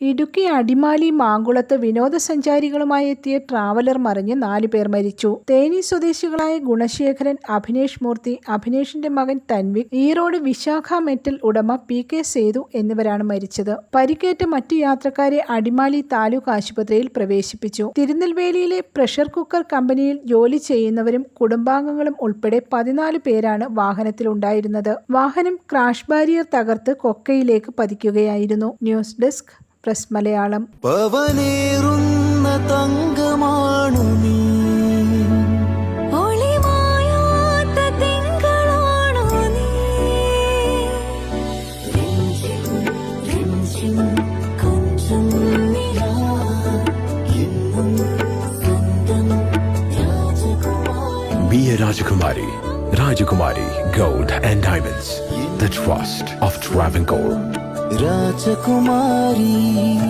ഇടുക്കി അടിമാലി മാങ്കുളത്ത് വിനോദസഞ്ചാരികളുമായി എത്തിയ ട്രാവലർ മറിഞ്ഞ് നാലു പേർ മരിച്ചു. തേനി സ്വദേശികളായ ഗുണശേഖരൻ അഭിനേഷ് മൂർത്തി അഭിനേഷിന്റെ മകൻ തൻവിക് ഈറോഡ് വിശാഖ മെറ്റൽ ഉടമ പി കെ സേതു എന്നിവരാണ് മരിച്ചത്. പരിക്കേറ്റ മറ്റ് യാത്രക്കാരെ അടിമാലി താലൂക്ക് ആശുപത്രിയിൽ പ്രവേശിപ്പിച്ചു. തിരുനെൽവേലിയിലെ പ്രഷർ കുക്കർ കമ്പനിയിൽ ജോലി ചെയ്യുന്നവരും കുടുംബാംഗങ്ങളും ഉൾപ്പെടെ പതിനാല് പേരാണ് വാഹനത്തിലുണ്ടായിരുന്നത്. വാഹനം ക്രാഷ് ബാരിയർ തകർത്ത് കൊക്കയിലേക്ക് പതിക്കുകയായിരുന്നു. ന്യൂസ് ഡെസ്ക് പ്രസ് മലയാളം പവനേറുന്ന തങ്കമാണു നീ Be a Rajakumari. Rajakumari Gold and Diamonds. The trust of Travancore. রাজকুমারী।